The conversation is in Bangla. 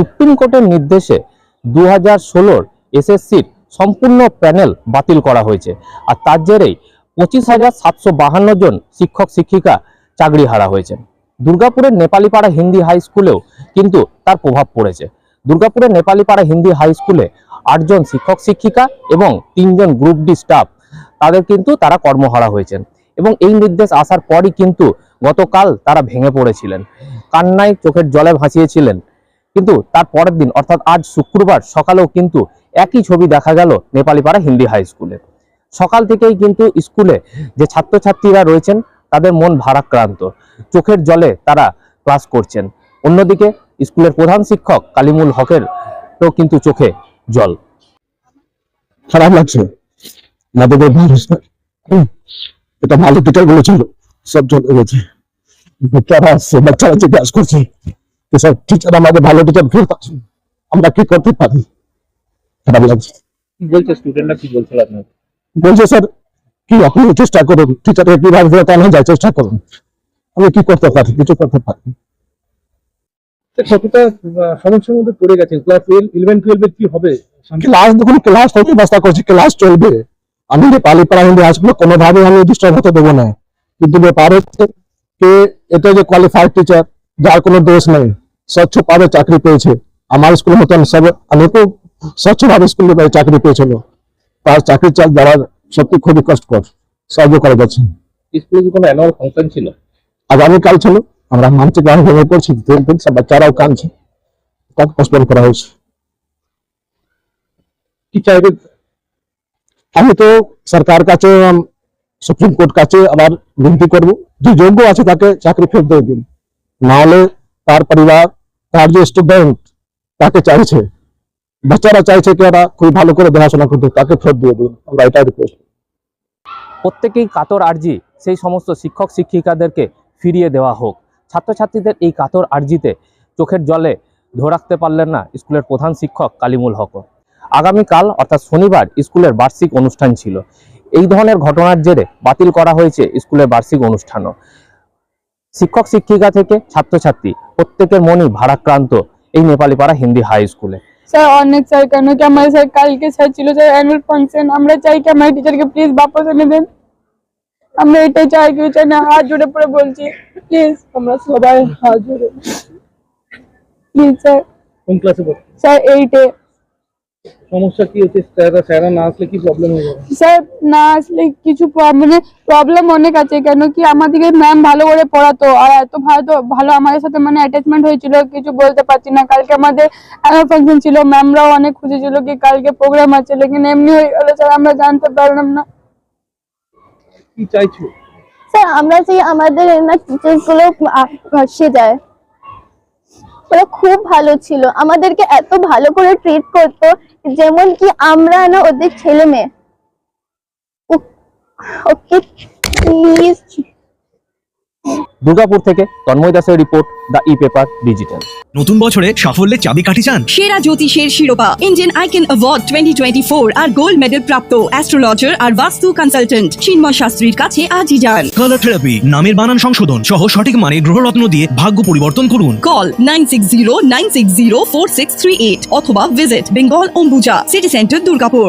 সুপ্রিম কোর্টের নির্দেশে দু হাজার ষোলোর এসএসসির সম্পূর্ণ প্যানেল বাতিল করা হয়েছে। আর তার জেরেই পঁচিশ হাজার সাতশো বাহান্ন জন শিক্ষক, শিক্ষিকা চাকরি হারা হয়েছে দুর্গাপুরের নেপালিপাড়া হিন্দি হাই স্কুলেও কিন্তু তার প্রভাব পড়েছে। দুর্গাপুরের নেপালিপাড়া হিন্দি হাই স্কুলে আটজন শিক্ষক, শিক্ষিকা এবং তিনজন গ্রুপ ডি স্টাফ, তাদের কিন্তু তারা কর্মহারা হয়েছেন। এবং এই নির্দেশ আসার পরই কিন্তু গতকাল তারা ভেঙে পড়েছিলেন। কান্নায় চোখের জলে ভাসিয়েছিলেন কিন্তু তার পরের দিন, অর্থাৎ আজ শুক্রবার সকালেও কিন্তু একই ছবি দেখা গেল নেপালিপাড়া হিন্দি হাই স্কুলে। সকাল থেকেই কিন্তু স্কুলে যে ছাত্রছাত্রীরা রয়েছেন, তাদের মন ভারাক্রান্ত। চোখের জলে তারা ক্লাস করছেন। অন্যদিকে স্কুলের প্রধান শিক্ষক কালিমুল হকের তো কিন্তু চোখে জল। খারাপ লাগছে। এটা ভালো টিচারগুলো ছিল সব চলে গেছে। বাচ্চারা আসছে বাচ্চারা জিজ্ঞাসা করছে। স্যার টিচার আমাদের ভালো টিচার ফেরত আছে। আমরা কি করতে পারি? খারাপ লাগছে বলছে স্টুডেন্টরা কি বলছিল আপনার? বলছে স্যার কি আপনি চেষ্টা করুন টিচারকে কীভাবে ফেরত যায় চেষ্টা করুন। আমি কি করতে পারি? কিছু করতে পারি কতটা সমস্যার মধ্যে পড়ে গেছেন? ক্লাস ইলেভেন টুয়েলভ কি হবে? ক্লাস দেখুন ক্লাস তো ব্যবস্থা করছি ক্লাস চলবে। আমি যে পালি পাড়া হিন্দি হাসপাতাল কোনোভাবে আমি ডিস্টার্ব হতে দেবো না। কিন্তু ব্যাপার হচ্ছে যে এটা যে কোয়ালিফাইড টিচার যার কোনো দোষ নেই। স্বচ্ছ ভাবে চাকরি পেয়েছে। আমার স্কুলের মতন সব অনেকেও স্বচ্ছভাবে স্কুলে চাকরি পেয়েছিল। তার চাকরি চাল যারা সত্যি খুবই কষ্টকর। সাহায্য করা যাচ্ছে। স্কুলে কি কোনো অ্যানুয়াল ফাংশন ছিল? আগামীকাল ছিল। আমরা মানসিক ভেঙে পড়ছি দিন দিন সব বাচ্চারাও কাঁদছে। তাকে পোস্টপোন করা হয়েছে। কি চাইবে? আমি তো সরকার কাছে সুপ্রিম কোর্ট কাছে আবার বিনতি করব। যে যোগ্য আছে তাকে চাকরি ফেরত দিয়ে দিন। নাহলে তার পরিবার তার যে স্টুডেন্ট তাকে চাইছে, বাচ্চারা চাইছে কি ওরা খুব ভালো করে দেখাশোনা করতে, তাকে ফেরত দিয়ে দিন। আমরা এটা রিকোয়েস্ট প্রত্যেকেই কাতর আর্জি, সেই সমস্ত শিক্ষক শিক্ষিকাদেরকে ফিরিয়ে দেওয়া হোক। ছাত্রছাত্রীদের এই কাতর আর্জিতে চোখের জলে ধরে রাখতে পারলেন না স্কুলের প্রধান শিক্ষক কালিমুল হক। আগামীকাল, অর্থাৎ শনিবার, স্কুলের বার্ষিক অনুষ্ঠান ছিল। এই ধরনের ঘটনার জেরে বাতিল করা হয়েছে স্কুলের বার্ষিক অনুষ্ঠানও। শিক্ষক শিক্ষিকা থেকে ছাত্রছাত্রী প্রত্যেকের মনই ভারাক্রান্ত এই নেপালিপাড়া হিন্দি হাই স্কুলে স্যার অনেক স্যার কেন কি আমার স্যার কালকে স্যার ছিল স্যার অ্যানুয়াল ফাংশন আমরা চাই কি আমার টিচারকে প্লিজ বাপস এনে দেন। আমরা এটাই চাই কেউ চাই না হাত জোড়ে পড়ে বলছি প্লিজ আমরা সবাই হাত জোড়ে প্লিজ স্যার কোন ক্লাসে স্যার এইটে সমস্যা কি হচ্ছে স্যাররা স্যাররা না আসলে কি প্রবলেম হয়ে যাবে স্যার না আসলে কিছু প- মানে প্রবলেম অনেক আছে কেন কি আমাদেরকে ম্যাম ভালো করে পড়াতো আর এত ভালো ভালো আমাদের সাথে মানে অ্যাটাচমেন্ট হয়েছিল কিছু বলতে পারছি না কালকে আমাদের অ্যানুয়াল ফাংশন ছিল ম্যামরাও অনেক খুশি ছিল কি কালকে প্রোগ্রাম আছে লেকিন এমনি হয়ে গেল স্যার আমরা জানতে পারলাম না কি চাইছো স্যার আমরা চাই আমাদের না টিচারগুলো ভাসে যায় ওরা খুব ভালো ছিল। আমাদেরকে এত ভালো করে ট্রিট করতো, যেমন কি আমরা না ওদের ছেলে মেয়ে। ওকে প্লিজ দুর্গাপুর থেকে তন্ময় দাসের report the e paper digital নতুন বছরে সাফল্যের চাবিকাঠি চান? সেরা জ্যোতিষের শিরোপা Indian icon award twenty twenty four আর গোল্ড মেডেল প্রাপ্ত অ্যাস্ট্রোলজার আর বাস্তু কনসালটেন্ট চিন্ময় শাস্ত্রীর কাছে আজই যান। কালার থেরাপি নামের বানান সংশোধন সহ সঠিক মানে গ্রহরত্ন দিয়ে ভাগ্য পরিবর্তন করুন। Call nine six zero nine six zero four six three eight অথবা visit Bengal Ambuja city centre Durgapur